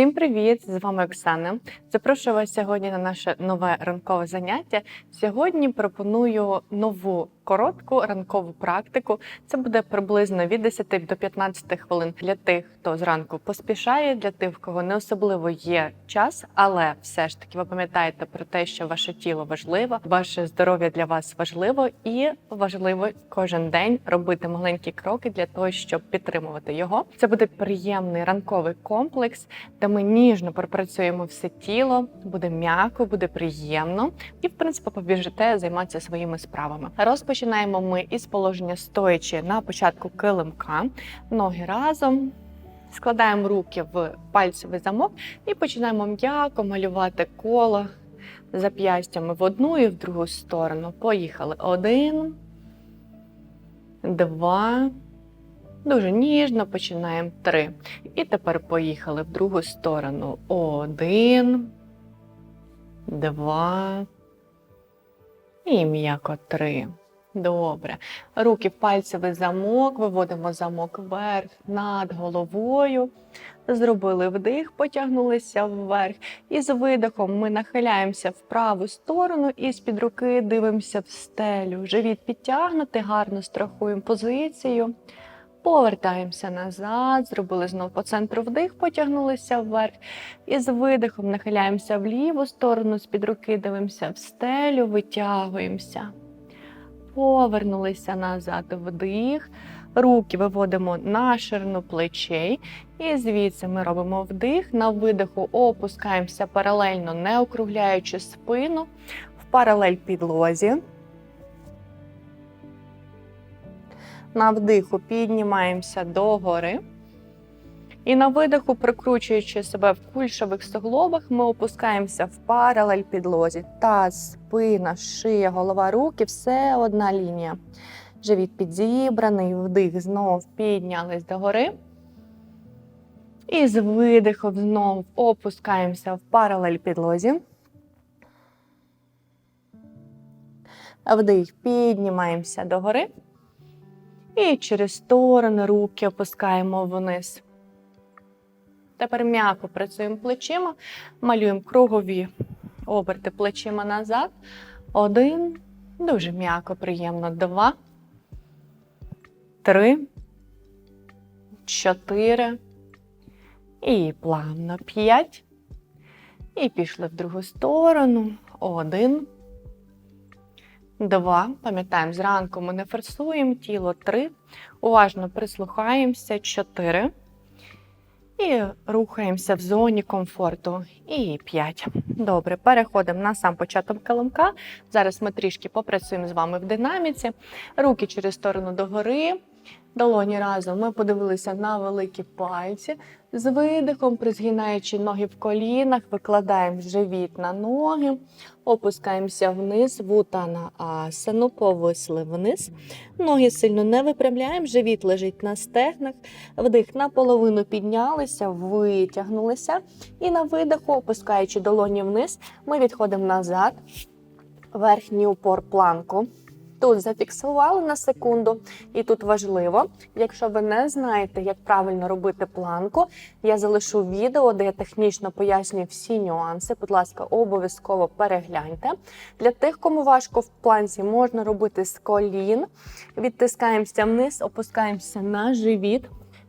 Всім привіт! З вами Оксана. Запрошую вас сьогодні на наше нове ранкове заняття. Сьогодні пропоную нову коротку ранкову практику. Це буде приблизно від 10 до 15 хвилин для тих, хто зранку поспішає, для тих, в кого не особливо є час, але все ж таки ви пам'ятаєте про те, що ваше тіло важливо, ваше здоров'я для вас важливо, і важливо кожен день робити маленькі кроки для того, щоб підтримувати його. Це буде приємний ранковий комплекс, де ми ніжно пропрацюємо все тіло, буде м'яко, буде приємно, і в принципі побіжите займатися своїми справами. Розпочинаємо ми із положення стоячи на початку килимка, ноги разом. Складаємо руки в пальцевий замок і починаємо м'яко малювати коло зап'ястями в одну і в другу сторону. Поїхали. Один, два. Дуже ніжно починаємо три. І тепер поїхали в другу сторону. Один, два. І м'яко три. Добре. Руки в пальцевий замок, виводимо замок вверх над головою. Зробили вдих, потягнулися вверх. І з видихом ми нахиляємося в праву сторону і з-під руки дивимося в стелю. Живіт підтягнути, гарно страхуємо позицію. Повертаємося назад, зробили знову по центру вдих, потягнулися вверх. І з видихом нахиляємося в ліву сторону, з-під руки дивимося в стелю, витягуємося. Повернулися назад вдих. Руки виводимо на ширину плечей. І звідси ми робимо вдих. На видиху опускаємося паралельно, не округляючи спину в паралель підлозі. На вдиху піднімаємося догори. І на видиху, прикручуючи себе в кульшових суглобах, ми опускаємося в паралель підлозі. Таз, спина, шия, голова, руки все одна лінія. Живіт підзібраний, вдих, знов піднялись догори. І з видихом знов опускаємося в паралель підлозі. Вдих, піднімаємося догори. І через сторони руки опускаємо вниз. Тепер м'яко працюємо плечима, малюємо кругові оберти плечима назад. Один. Дуже м'яко, приємно. Два. Три. Чотири. І плавно. П'ять. І пішли в другу сторону. Один. Два. Пам'ятаємо, зранку ми не форсуємо тіло. Три. Уважно прислухаємося. Чотири. І рухаємося в зоні комфорту. І 5. Добре, переходимо на сам початок килимка. Зараз ми трішки попрацюємо з вами в динаміці. Руки через сторону догори. Долоні разом ми подивилися на великі пальці. З видихом, призгинаючи ноги в колінах, викладаємо живіт на ноги, опускаємося вниз, вута на асану, повисли вниз. Ноги сильно не випрямляємо, живіт лежить на стегнах. Вдих наполовину піднялися, витягнулися. І на видиху, опускаючи долоні вниз, ми відходимо назад, верхній упор планку. Тут зафіксували на секунду, і тут важливо, якщо ви не знаєте, як правильно робити планку, я залишу відео, де я технічно пояснюю всі нюанси. Будь ласка, обов'язково перегляньте. Для тих, кому важко в планці, можна робити з колін. Відтискаємося вниз, опускаємося на живіт.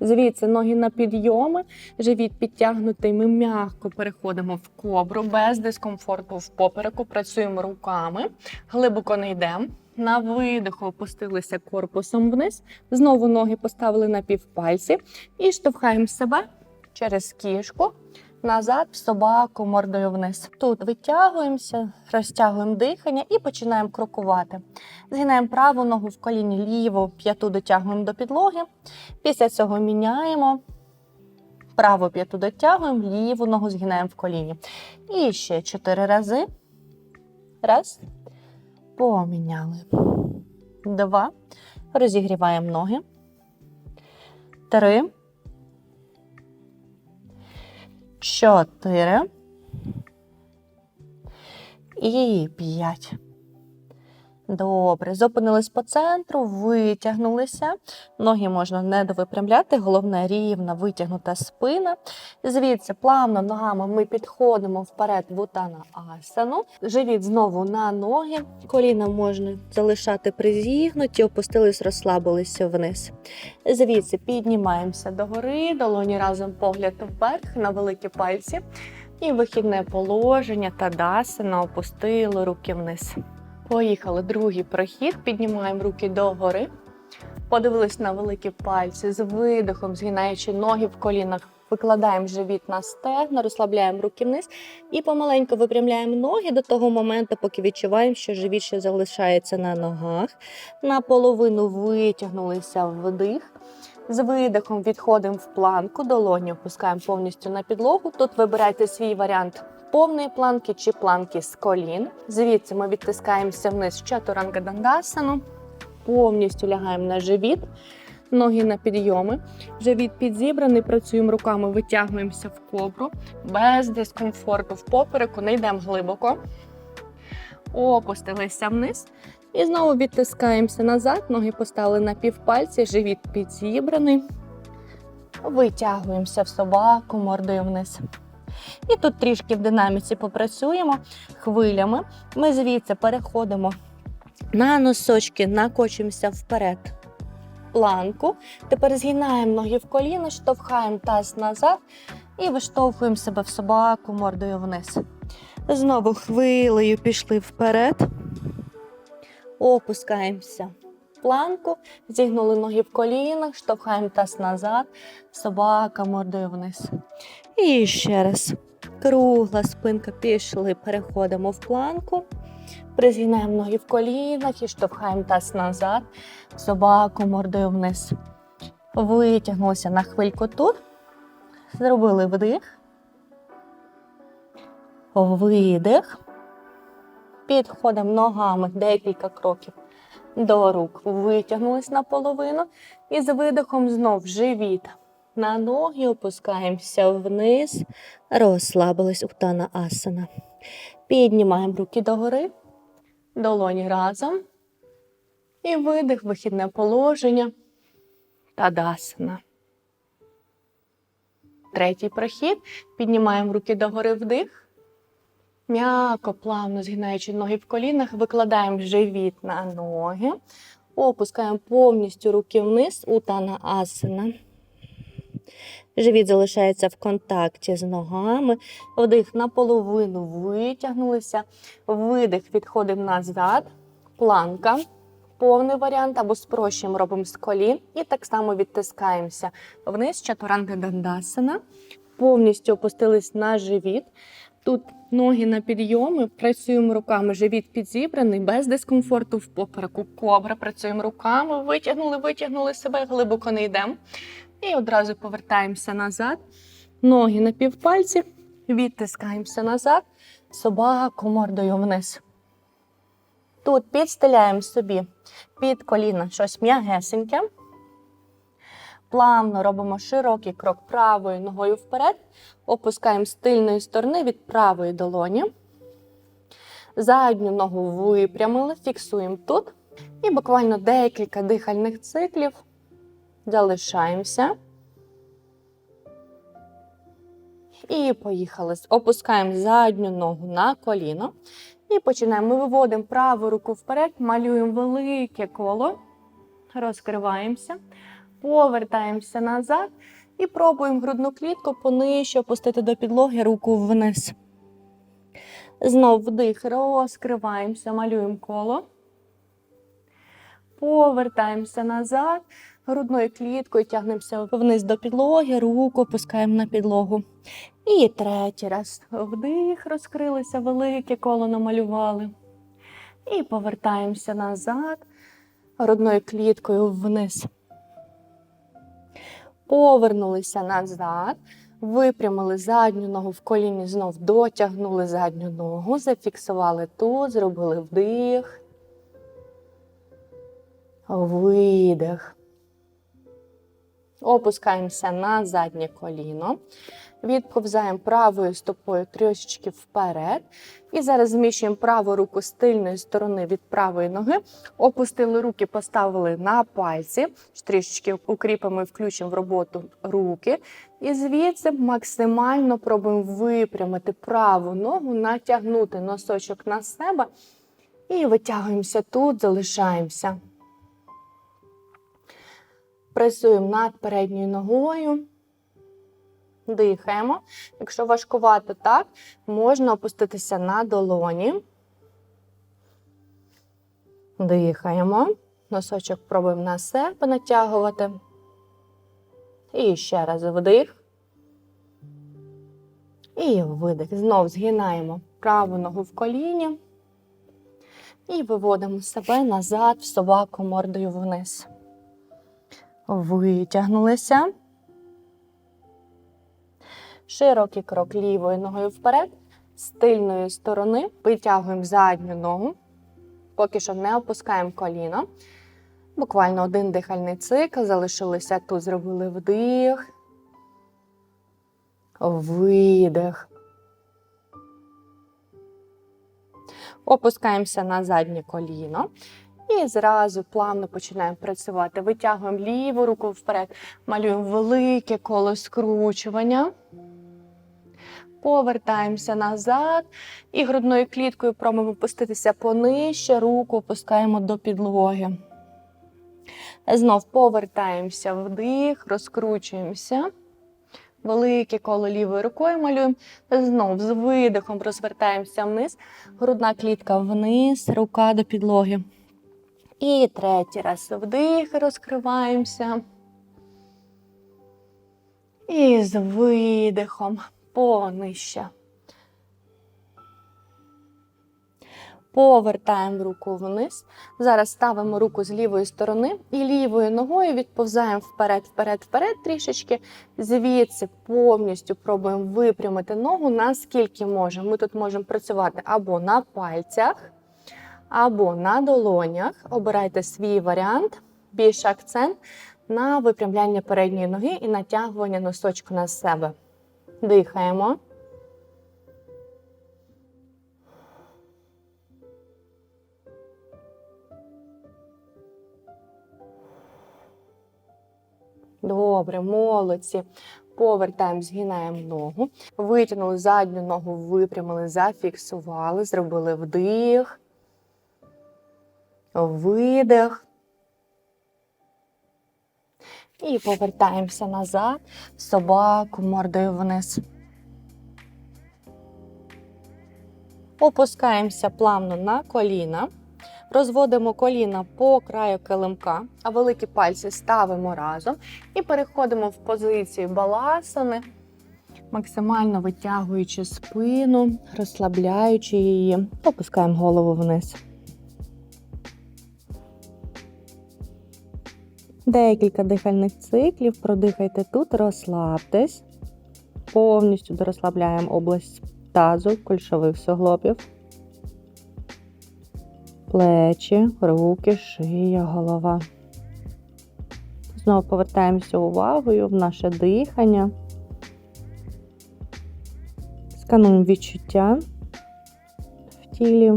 Звідси ноги на підйоми, живіт підтягнутий. Ми м'яко переходимо в кобру без дискомфорту в попереку. Працюємо руками, глибоко не йдемо. На видиху опустилися корпусом вниз. Знову ноги поставили на півпальці і штовхаємо себе через кішку назад собаку мордою вниз. Тут витягуємося, розтягуємо дихання і починаємо крокувати. Згинаємо праву ногу в коліні, ліву п'яту дотягуємо до підлоги. Після цього міняємо. Праву п'яту дотягуємо, ліву ногу згинаємо в коліні. І ще чотири рази. Раз. Поміняли. Два. Розігріваємо ноги. Три. Чотири. І п'ять. Добре, зупинились по центру, витягнулися. Ноги можна не довипрямляти, головне рівна витягнута спина. Звідси плавно ногами ми підходимо вперед в утана асану. Живіт знову на ноги. Коліна можна залишати призігнуті, опустились, розслабилися вниз. Звідси піднімаємося догори, долоні разом погляд вверх на великі пальці. І вихідне положення та дасана опустили руки вниз. Поїхали. Другий прохід. Піднімаємо руки догори. Подивились на великі пальці з видихом, згинаючи ноги в колінах. Викладаємо живіт на стегна, розслабляємо руки вниз і помаленьку випрямляємо ноги до того моменту, поки відчуваємо, що живіт ще залишається на ногах. Наполовину витягнулися вдих. З видихом відходимо в планку, долоні опускаємо повністю на підлогу. Тут вибирайте свій варіант повної планки чи планки з колін. Звідси ми відтискаємося вниз чатуранга дандасану, повністю лягаємо на живіт, ноги на підйоми. Живіт підзібраний, працюємо руками, витягуємося в кобру, без дискомфорту в попереку, не йдемо глибоко. Опустилися вниз. І знову відтискаємося назад, ноги поставили на півпальці, живіт підзібраний. Витягуємося в собаку, мордою вниз. І тут трішки в динаміці попрацюємо хвилями. Ми звідси переходимо на носочки, накочуємося вперед. Планку. Тепер згинаємо ноги в коліно, штовхаємо таз назад і виштовхуємо себе в собаку мордою вниз. Знову хвилею пішли вперед. Опускаємося планку, зігнули ноги в колінах, штовхаємо таз назад, собака мордою вниз. І ще раз. Кругла спинка пішли, переходимо в планку. Призгинаємо ноги в колінах і штовхаємо таз назад, собаку мордою вниз. Витягнулися на хвильку тут. Зробили вдих. Видих. Підходимо ногами декілька кроків до рук. Витягнулись наполовину. І з видихом знов живіт. На ноги опускаємося вниз, розслабились Уттана асана. Піднімаємо руки догори, долоні разом. І видих, вихідне положення. Тадасана. Третій прохід. Піднімаємо руки догори вдих. М'яко, плавно згинаючи ноги в колінах, викладаємо живіт на ноги. Опускаємо повністю руки вниз, утана асана. Живіт залишається в контакті з ногами. Вдих наполовину витягнулися. Видих відходимо назад. Планка. Повний варіант або спрощуємо, робимо з колін. І так само відтискаємося вниз, чатуранга дандасана. Повністю опустились на живіт. Тут ноги на підйоми, працюємо руками, живіт підзібраний, без дискомфорту в попереку. Кобра, працюємо руками, витягнули, витягнули себе, глибоко не йдемо. І одразу повертаємося назад. Ноги на півпальці, відтискаємося назад, собаку мордою вниз. Тут підстеляємо собі під коліна щось м'ягесеньке. Плавно робимо широкий крок правою ногою вперед. Опускаємо з тильної сторони від правої долоні. Задню ногу випрямили, фіксуємо тут. І буквально декілька дихальних циклів. Залишаємося. І поїхали. Опускаємо задню ногу на коліно. І починаємо. Ми виводимо праву руку вперед, малюємо велике коло, розкриваємося, повертаємося назад і пробуємо грудну клітку понижче опустити до підлоги руку вниз. Знов вдих, розкриваємося, малюємо коло. Повертаємося назад, грудною кліткою тягнемося вниз до підлоги, руку опускаємо на підлогу. І третій раз вдих, розкрилися, велике коло намалювали. І повертаємося назад, грудною кліткою вниз. Повернулися назад, випрямили задню ногу в коліні, знов дотягнули задню ногу, зафіксували тут, зробили вдих. Видих. Опускаємося на заднє коліно. Відповзаємо правою стопою трішечки вперед. І зараз зміщуємо праву руку з тильної сторони від правої ноги. Опустили руки, поставили на пальці. Трішечки укріпимо і включимо в роботу руки. І звідси максимально пробуємо випрямити праву ногу, натягнути носочок на себе. І витягуємося тут, залишаємося. Пресуємо над передньою ногою. Дихаємо. Якщо важкувато так, можна опуститися на долоні. Дихаємо. Носочок пробуємо на себе натягувати. І ще раз вдих. І видих. Знов згинаємо праву ногу в коліні. І виводимо себе назад в собаку мордою вниз. Витягнулися. Широкий крок лівою ногою вперед. З тильної сторони витягуємо задню ногу. Поки що не опускаємо коліно. Буквально один дихальний цикл. Залишилися тут, зробили вдих. Видих. Опускаємося на заднє коліно. І зразу плавно починаємо працювати. Витягуємо ліву руку вперед, малюємо велике коло скручування. Повертаємося назад і грудною кліткою пробуємо опуститися понижче, руку опускаємо до підлоги. Знов повертаємося вдих, розкручуємося. Велике коло лівою рукою малюємо. Знов з видихом розвертаємося вниз. Грудна клітка вниз, рука до підлоги. І третій раз вдих, розкриваємося. І з видихом понижче. Повертаємо руку вниз. Зараз ставимо руку з лівої сторони і лівою ногою відповзаємо вперед, вперед, вперед трішечки. Звідси повністю пробуємо випрямити ногу наскільки можемо. Ми тут можемо працювати або на пальцях, або на долонях. Обирайте свій варіант, більш акцент на випрямляння передньої ноги і натягування носочку на себе. Дихаємо. Добре, молодці. Повертаємо, згинаємо ногу. Витягнули задню ногу, випрямили, зафіксували, зробили вдих, видих. І повертаємося назад, собаку мордою вниз. Опускаємося плавно на коліна. Розводимо коліна по краю килимка, а великі пальці ставимо разом і переходимо в позицію баласани, максимально витягуючи спину, розслабляючи її, опускаємо голову вниз. Декілька дихальних циклів. Продихайте тут, розслабтесь. Повністю дорозслабляємо область тазу, кульшових суглобів. Плечі, руки, шия, голова. Знову повертаємося увагою в наше дихання. Скануємо відчуття в тілі.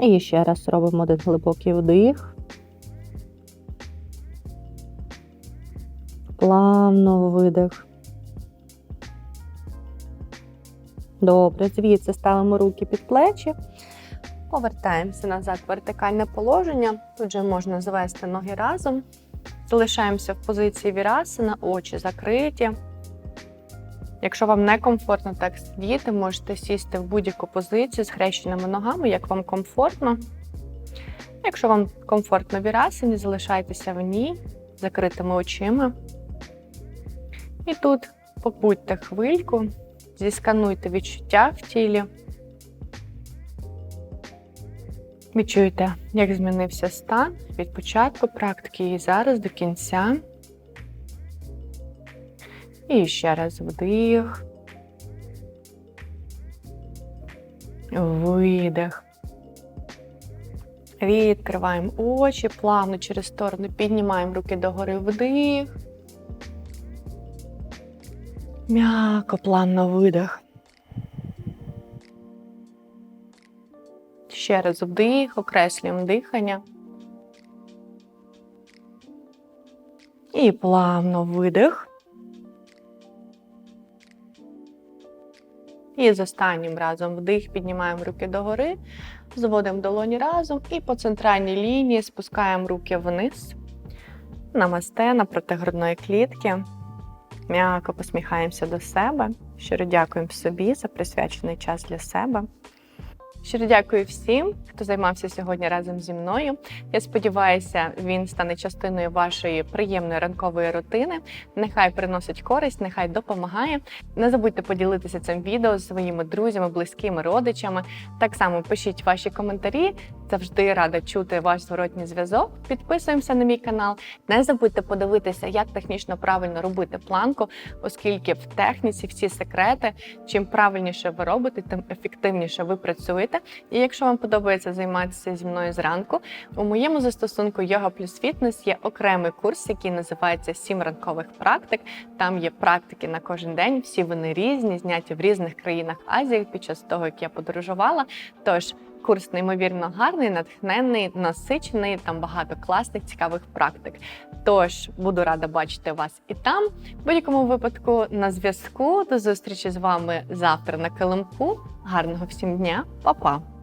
І ще раз робимо один глибокий вдих. Плавно видих. Добре, звідси ставимо руки під плечі. Повертаємося назад в вертикальне положення. Тут же можна звести ноги разом. Залишаємося в позиції вірасана, очі закриті. Якщо вам не комфортно так сидіти, можете сісти в будь-яку позицію з хрещеними ногами, як вам комфортно. Якщо вам комфортно в вірасані, залишайтеся в ній закритими очима. І тут побудьте хвильку, зіскануйте відчуття в тілі. Відчуйте, як змінився стан від початку практики і зараз до кінця. І ще раз вдих. Видих. Відкриваємо очі, плавно через сторону, піднімаємо руки догори вдих. М'яко, плавно видих. Ще раз вдих, окреслюємо дихання. І плавно видих. І з останнім разом вдих, піднімаємо руки догори, зводимо долоні разом і по центральній лінії спускаємо руки вниз. Намасте напроти грудної клітки. М'яко посміхаємося до себе. Щиро дякуємо собі за присвячений час для себе. Щиро дякую всім, хто займався сьогодні разом зі мною. Я сподіваюся, він стане частиною вашої приємної ранкової рутини. Нехай приносить користь, нехай допомагає. Не забудьте поділитися цим відео з своїми друзями, близькими, родичами. Так само пишіть ваші коментарі. Завжди рада чути ваш зворотній зв'язок. Підписуємося на мій канал. Не забудьте подивитися, як технічно правильно робити планку, оскільки в техніці всі секрети. Чим правильніше ви робите, тим ефективніше ви працюєте. І якщо вам подобається займатися зі мною зранку, у моєму застосунку Йога плюс Фітнес є окремий курс, який називається Сім ранкових практик. Там є практики на кожен день. Всі вони різні, зняті в різних країнах Азії під час того, як я подорожувала. Тож Курс неймовірно гарний, натхненний, насичений. Там багато класних, цікавих практик. Тож буду рада бачити вас і там. В будь-якому випадку на зв'язку. До зустрічі з вами завтра на килимку. Гарного всім дня, Па-па!